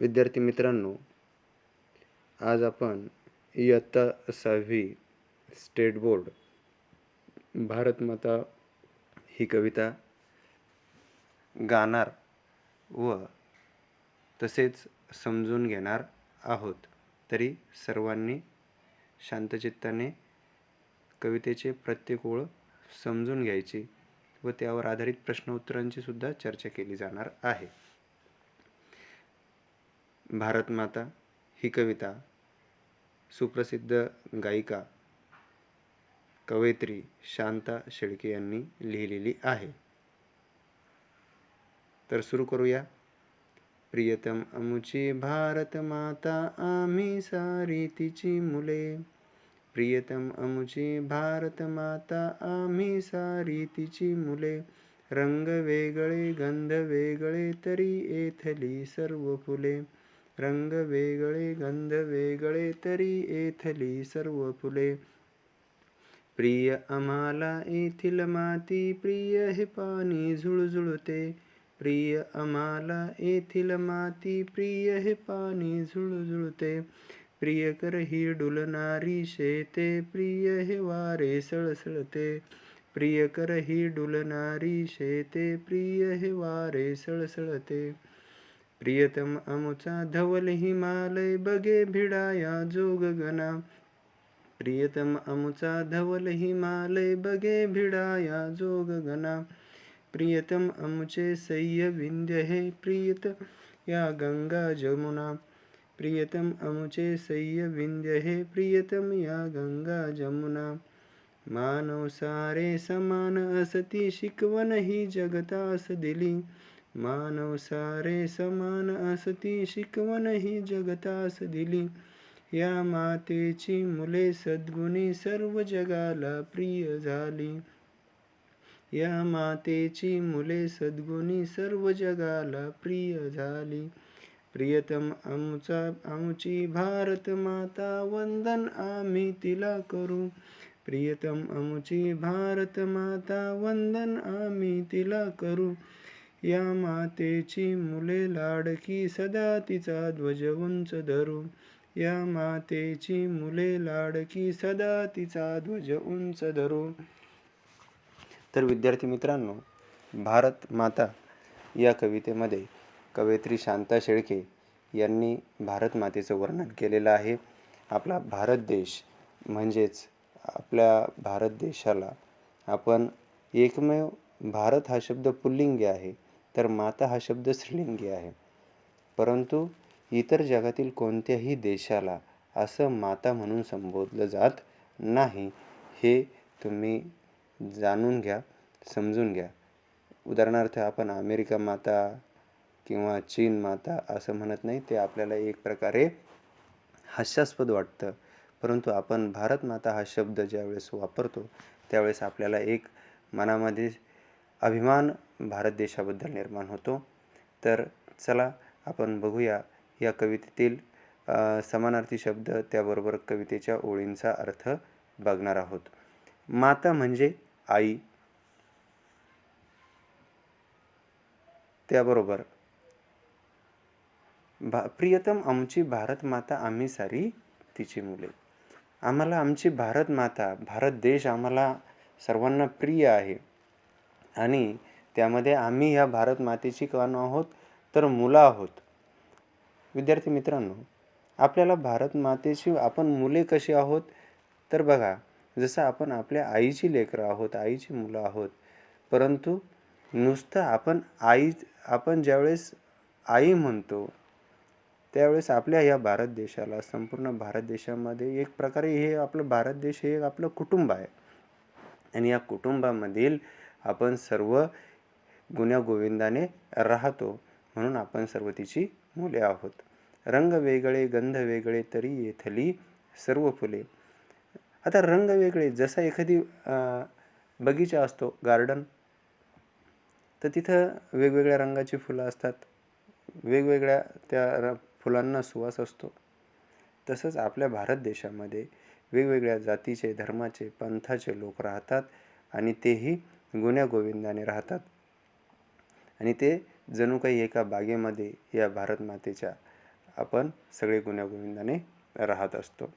विद्यार्थी मित्रांनो आज आपण इयत्ता सहावी स्टेट बोर्ड भारतमाता ही कविता गाणार व तसेच समजून घेणार आहोत. तरी सर्वांनी शांतचित्ताने कवितेचे प्रत्येक ओळ समजून घ्यायची व त्यावर आधारित प्रश्न उत्तरांची सुद्धा चर्चा केली जाणार आहे. भारतमाता ही कविता सुप्रसिद्ध गायिका कवयित्री शांता शेळके यांनी लिहिलेली आहे. तर सुरू करूया. प्रियतम अमुची भारत माता आम्ही सारी तिची मुले. प्रियतम अमुची भारत माता आम्ही सारी तिची मुले. रंग वेगळे गंध वेगळे तरी येथली सर्व फुले. रंग वेगळे गंध वेगळे तरी येथली सर्व फुले. प्रिय आम्हाला येथील माती प्रिय हे पाणी झुळझुळते. प्रिय आम्हाला येथील माती प्रिय हे पाणी झुळझुळते. प्रिय कर ही डुलणारी शेते प्रिय हे वारे सळसळते. प्रिय कर ही डुलणारी शेते प्रिय हे वारे सळसळते. प्रियतम अमुचा धवल हिमालय बगे भिडाया जोग गना प्रियतम अमुचा धवल हिमालय बगे भिडाया जोग गना प्रियतम अमुचे सह्य विंध्य हे प्रियत या गंगा जमुना. प्रियतम अमुचे सह्य विंध्य हे प्रियतम या गंगा जमुना. मानव सारे समान असती शिकवण ही जगतास दिली. मानव सारे समान असती शिकवण ही जगतास दिली या मातेची मुले सद्गुणी सर्व जगाला प्रिय झाली. या मातेची मुले सद्गुणी सर्व जगाला प्रिय झाली. प्रियतम आमचा आमची भारत माता वंदन आम्ही तिला करू. प्रियतम आमची भारत माता वंदन आम्ही तिला करू. या मातेची मुले लाडकी सदा तिचा ध्वज उंच धरू. या मातेची मुले लाडकी सदा तिचा ध्वज उंच धरू. तर विद्यार्थी मित्रांनो भारत माता या कवितेमध्ये कवयित्री शांता शेळके यांनी भारत मातेचं वर्णन केलेलं आहे. आपला भारत देश म्हणजेच आपल्या भारत देशाला आपण एकमेव भारत हा शब्द पुल्लिंगी आहे. तर माता हा शब्द स्त्रीलिंगी आहे. परंतु इतर जगातील कोणत्याही देशाला असं माता म्हणून संबोधलं जात नाही हे तुम्ही जाणून घ्या समजून घ्या. उदाहरणार्थ आपण अमेरिका माता किंवा चीन माता असं म्हणत नाही ते आपल्याला एक प्रकारे हास्यास्पद वाटतं. परंतु आपण भारत माता हा शब्द ज्यावेळेस वापरतो त्यावेळेस आपल्याला एक मनामध्ये अभिमान भारत देशाबद्दल निर्माण होतो. तर चला आपण बघूया या कवितेतील समानार्थी शब्द त्याबरोबर कवितेच्या ओळींचा अर्थ बघणार आहोत. माता म्हणजे आई. त्याबरोबर भा प्रियतम आमची भारत माता आम्ही सारी तिची मुले. आम्हाला आमची भारत माता भारत देश आम्हाला सर्वांना प्रिय आहे. आणि त्यामध्ये आम्ही ह्या भारत मातेची कान आहोत तर मुलं आहोत. विद्यार्थी मित्रांनो आपल्याला भारत मातेची आपण मुले कशी आहोत? तर बघा जसं आपण आपल्या आईची लेकरं आहोत आईची मुलं आहोत परंतु नुसतं आपण आई आपण ज्यावेळेस आई म्हणतो त्यावेळेस आपल्या या भारत देशाला संपूर्ण भारत देशामध्ये एक प्रकारे हे आपलं भारत देश हे आपलं कुटुंब आहे. आणि या कुटुंबामधील आपण सर्व गुण्यागोविंदाने राहतो म्हणून आपण सर्व तिची मुले आहोत. रंग वेगळे गंध वेगळे तरी येथली सर्व फुले. आता रंग वेगळे जसा एखादी बगीचा असतो गार्डन तर तिथं वेगवेगळ्या रंगाची फुलं असतात. वेगवेगळ्या त्या फुलांना सुवास असतो. तसंच आपल्या भारत देशामध्ये वेगवेगळ्या जातीचे धर्माचे पंथाचे लोक राहतात आणि तेही गुण्यागोविंदाने राहतात. आणि ते जणू काही एका बागेमध्ये या भारत मातेच्या आपण सगळे गुण्यागोविंदाने राहत असतो.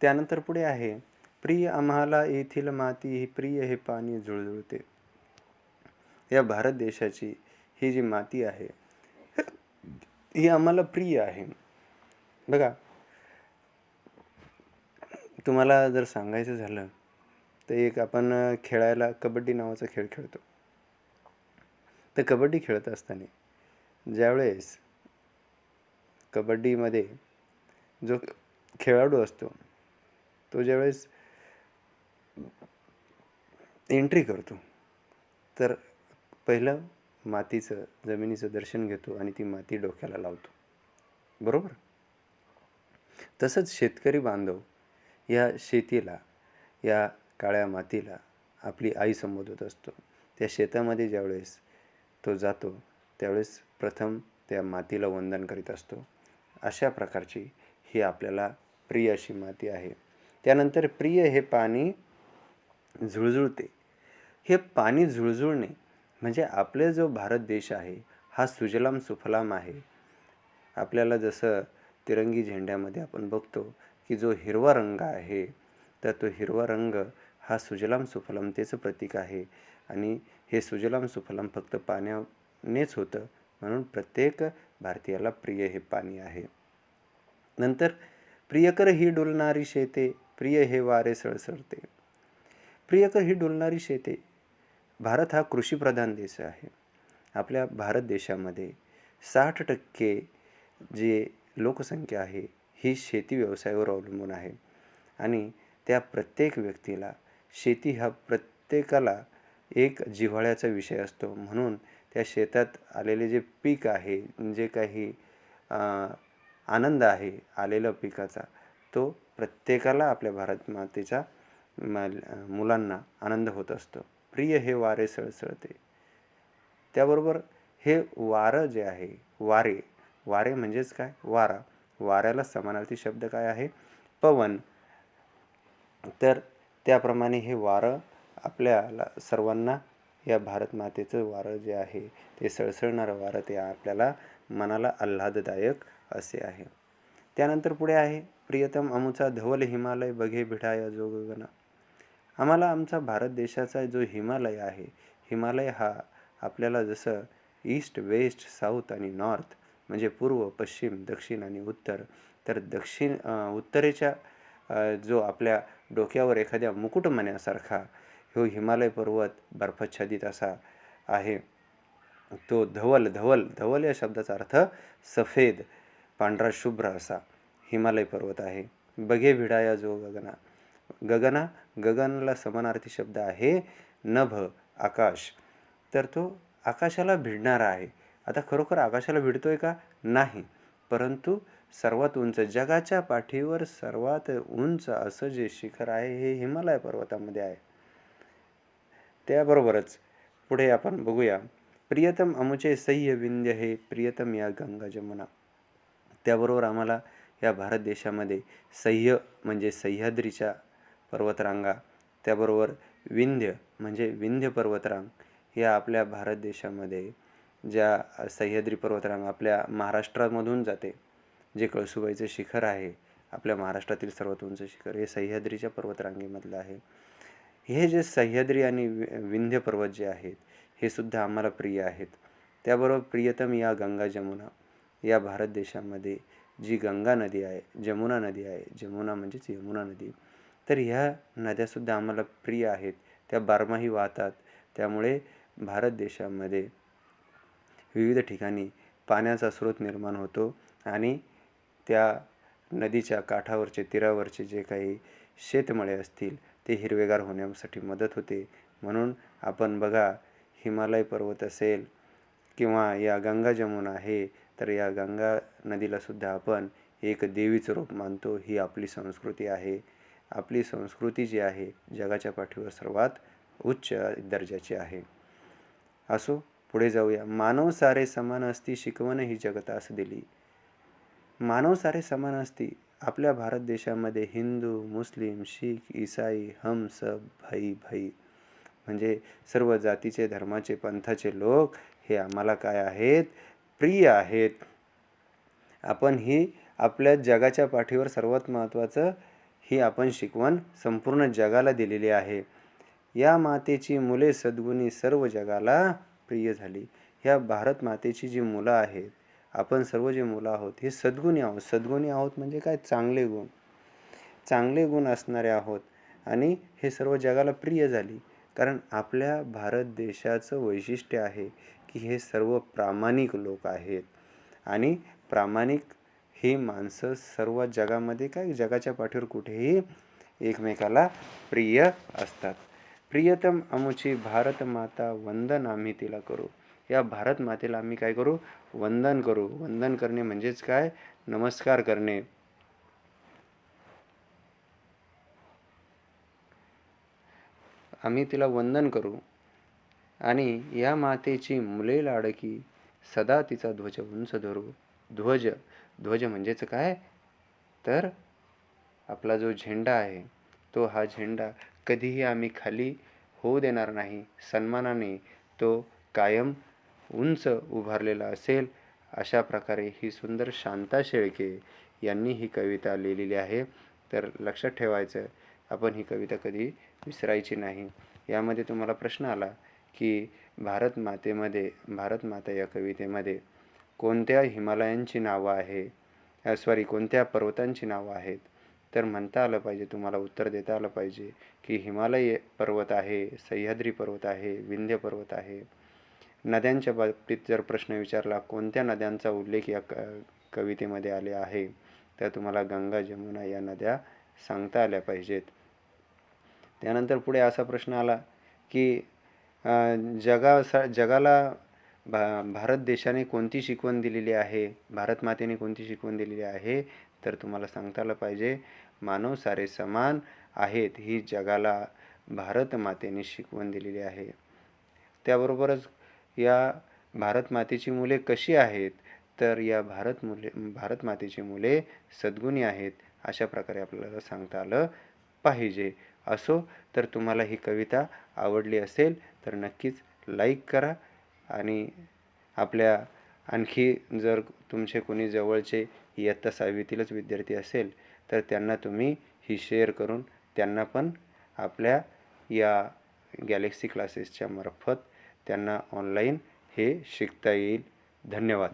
त्यानंतर पुढे आहे प्रिय आम्हाला येथील माती ही प्रिय हे पाणी जुळजुळते. या भारत देशाची ही जी माती आहे ही आम्हाला प्रिय आहे. बघा तुम्हाला जर सांगायचं झालं तर एक आपण खेळायला कबड्डी नावाचा खेळ खेळतो. तर कबड्डी खेळत असताना ज्यावेळेस कबड्डीमध्ये जो खेळाडू असतो तो ज्यावेळेस एंट्री करतो तर पहिलं मातीचं जमिनीचं दर्शन घेतो आणि ती माती डोक्याला लावतो. बरोबर? तसंच शेतकरी बांधव या शेतीला या काळ्या मातीला आपली आई संबोधत असतो. त्या शेतामध्ये ज्यावेळेस तो जातो त्यावेळेस प्रथम त्या मातीला वंदन करीत असतो. अशा प्रकारची ही आपल्याला प्रिय अशी माती आहे. त्यानंतर प्रिय हे पाणी झुळझुळते. हे पाणी झुळझुळणे म्हणजे आपले जो भारत देश आहे हा सुजलाम सुफलाम आहे. आपल्याला जसं तिरंगी झेंड्यामध्ये आपण बघतो की जो हिरवा रंग आहे तर तो हिरवा रंग हा सुजलाम सुफलमतेचं प्रतीक आहे. आणि हे सुजलाम सुफलम फक्त पाण्यानेच होतं म्हणून प्रत्येक भारतीयाला प्रिय हे पाणी आहे. नंतर प्रियकर ही डुलणारी शेते प्रिय हे वारे सळसळते. प्रियकर ही डुलणारी शेते भारत हा कृषीप्रधान देश आहे. आपल्या भारत देशामध्ये साठ टक्के जे लोकसंख्या आहे ही शेती व्यवसायावर अवलंबून आहे. आणि त्या प्रत्येक व्यक्तीला शेती हा प्रत्येकाला एक जिव्हाळ्याचा विषय असतो. म्हणून त्या शेतात आलेले जे पीक आहे जे काही आनंद आहे आलेला पिकाचा तो प्रत्येकाला आपल्या भारत मातेचा मुलांना आनंद होत असतो. प्रिय हे वारे सळसळते. त्याबरोबर हे वारं जे आहे वारे वारे म्हणजेच काय? वारा. वाऱ्याला समानार्थी शब्द काय आहे? पवन. तर त्याप्रमाणे हे वारं आपल्याला सर्वांना या भारत मातेचं वारं जे आहे ते सळसळणारं वारं ते आपल्याला मनाला आल्हाददायक असे आहे. त्यानंतर पुढे आहे प्रियतम अमुचा धवल हिमालय बघे भिठाया या गगना आम्हाला आमचा भारत देशाचा जो हिमालय आहे हिमालय हा आपल्याला जसं ईस्ट वेस्ट साऊथ आणि नॉर्थ म्हणजे पूर्व पश्चिम दक्षिण आणि उत्तर तर दक्षिण उत्तरेच्या जो आपल्या डोक्यावर एखाद्या मुकुटमण्यासारखा हो हिमालय पर्वत बर्फाच्छादित असा आहे. तो धवल धवल धवल या शब्दाचा अर्थ सफेद पांढरा शुभ्र असा हिमालय पर्वत आहे. बघे भिडाया जो गगना. गगना गगनला समानार्थी शब्द आहे नभ आकाश. तर तो आकाशाला भिडणारा आहे. आता खरोखर आकाशाला भिडतोय का? नाही. परंतु सर्वात उंच जगाच्या पाठीवर सर्वात उंच असं जे शिखर आहे हे हिमालय पर्वतामध्ये आहे. त्याबरोबरच पुढे आपण बघूया प्रियतम अमुचे सह्य विंध्य हे प्रियतम या गंगा जमुना. त्याबरोबर आम्हाला या भारत देशामध्ये सह्य म्हणजे सह्याद्रीच्या पर्वतरांगा त्याबरोबर विंध्य म्हणजे विंध्य पर्वतरांग या आपल्या भारत देशामध्ये ज्या सह्याद्री पर्वतरांग आपल्या महाराष्ट्रामधून जाते. जे कळसुबाईचं शिखर आहे आपल्या महाराष्ट्रातील सर्वात उंच शिखर हे सह्याद्रीच्या पर्वतरांगेमधलं आहे. हे जे सह्याद्री आणि विंध्य पर्वत जे आहेत हे सुद्धा आम्हाला प्रिय आहेत. त्याबरोबर प्रियतम या गंगा जमुना. या भारत देशामध्ये जी गंगा नदी आहे जमुना नदी आहे जमुना म्हणजेच यमुना नदी तर ह्या नद्यासुद्धा आम्हाला प्रिय आहेत. त्या बारमाही वाहतात. त्यामुळे भारत देशामध्ये विविध ठिकाणी पाण्याचा स्रोत निर्माण होतो आणि त्या नदीच्या काठावरचे तीरावरचे जे काही शेतमळे असतील ते हिरवेगार होण्यासाठी मदत होते. म्हणून आपण बघा हिमालय पर्वत असेल किंवा या गंगा जमुना आहे तर या गंगा नदीलासुद्धा आपण एक देवीचं रूप मानतो. ही आपली संस्कृती आहे. आपली संस्कृती जी आहे जगाच्या पाठीवर सर्वात उच्च दर्जाची आहे. असो पुढे जाऊया. मानव सारे समान असती शिकवण ही जगतास दिली. मानव सारे समान असती. आपल्या भारत देशामध्ये हिंदू मुस्लिम शीख इसाई हम सब भाई भाई. म्हणजे सर्व जातीचे धर्माचे पंथाचे लोक हे आम्हाला काय आहेत? प्रिय आहेत. आपण ही आपल्या जगाच्या पाठीवर सर्वात महत्त्वाचं ही आपण शिकवण संपूर्ण जगाला दिलेली आहे. या मातेची मुले सद्गुणी सर्व जगाला प्रिय झाली. ह्या भारत मातेची जी मुलं आहेत आपण सर्व जे मुलं आहोत हे सद्गुणी आहोत. सद्गुणी आहोत म्हणजे काय? चांगले गुण. चांगले गुण असणारे आहोत. आणि हे सर्व जगाला प्रिय झाली. कारण आपल्या भारत देशाचं वैशिष्ट्य आहे की हे सर्व प्रामाणिक लोक आहेत. आणि प्रामाणिक ही माणसं सर्व जगामध्ये काय? जगाच्या पाठीवर कुठेही एकमेकाला प्रिय असतात. प्रियतम अमुची भारत माता वंदन आम्ही तिला करू. या भारत मातेला आम्ही काय करू? वंदन करू. वंदन करणे म्हणजेच काय? नमस्कार करणे. आम्ही तिला वंदन करू. आणि या मातेची मुले लाडकी सदा तिचा ध्वज उंच धरू. ध्वज. ध्वज म्हणजेच काय? तर आपला जो झेंडा आहे तो हा झेंडा कधीही आम्ही खाली होऊ देणार नाही. सन्मानाने तो कायम उंच उभारलेला असेल अशा प्रकारे ही सुंदर शांता शेळके यांनी ही कविता लिहिलेली आहे. तर लक्षात ठेवायचं आपण ही कविता कधी विसरायची नाही. यामध्ये तुम्हाला प्रश्न आला की भारत मातेमध्ये भारत माता या कवितेमध्ये कोणत्या हिमालयांची नावं आहे? सॉरी कोणत्या पर्वतांची नावं आहेत? तर म्हणता आलं पाहिजे तुम्हाला उत्तर देता आलं पाहिजे की हिमालय पर्वत आहे सह्याद्री पर्वत आहे विंध्य पर्वत आहे. नद्यांच्या बाबतीत जर प्रश्न विचारला कोणत्या नद्यांचा उल्लेख या क कवितेमध्ये आले आहे? तर तुम्हाला गंगा जमुना या नद्या सांगता आल्या पाहिजेत. त्यानंतर पुढे असा प्रश्न आला की जगा जगाला भा भारत देशाने कोणती शिकवण दिलेली आहे? भारत मातेने कोणती शिकवण दिलेली आहे? तर तुम्हाला सांगता आलं पाहिजे मानव सारे समान आहेत ही जगाला भारत मातेने शिकवण दिलेली आहे. त्याबरोबरच या भारत मातेची मुले कशी आहेत? तर या भारत मुले भारत मातेची मुले सद्गुणी आहेत अशा प्रकारे आपल्याला सांगता आलं पाहिजे. असो तर तुम्हाला ही कविता आवडली असेल तर नक्कीच लाईक करा आणि आपल्या आणखी जर तुमचे कोणी जवळचे इयत्ता सहावीतीलच विद्यार्थी असेल तर त्यांना तुम्ही ही शेअर करून त्यांना पण आपल्या या गॅलेक्सी क्लासेसच्या मार्फत त्यांना ऑनलाईन हे शिकता येईल. धन्यवाद.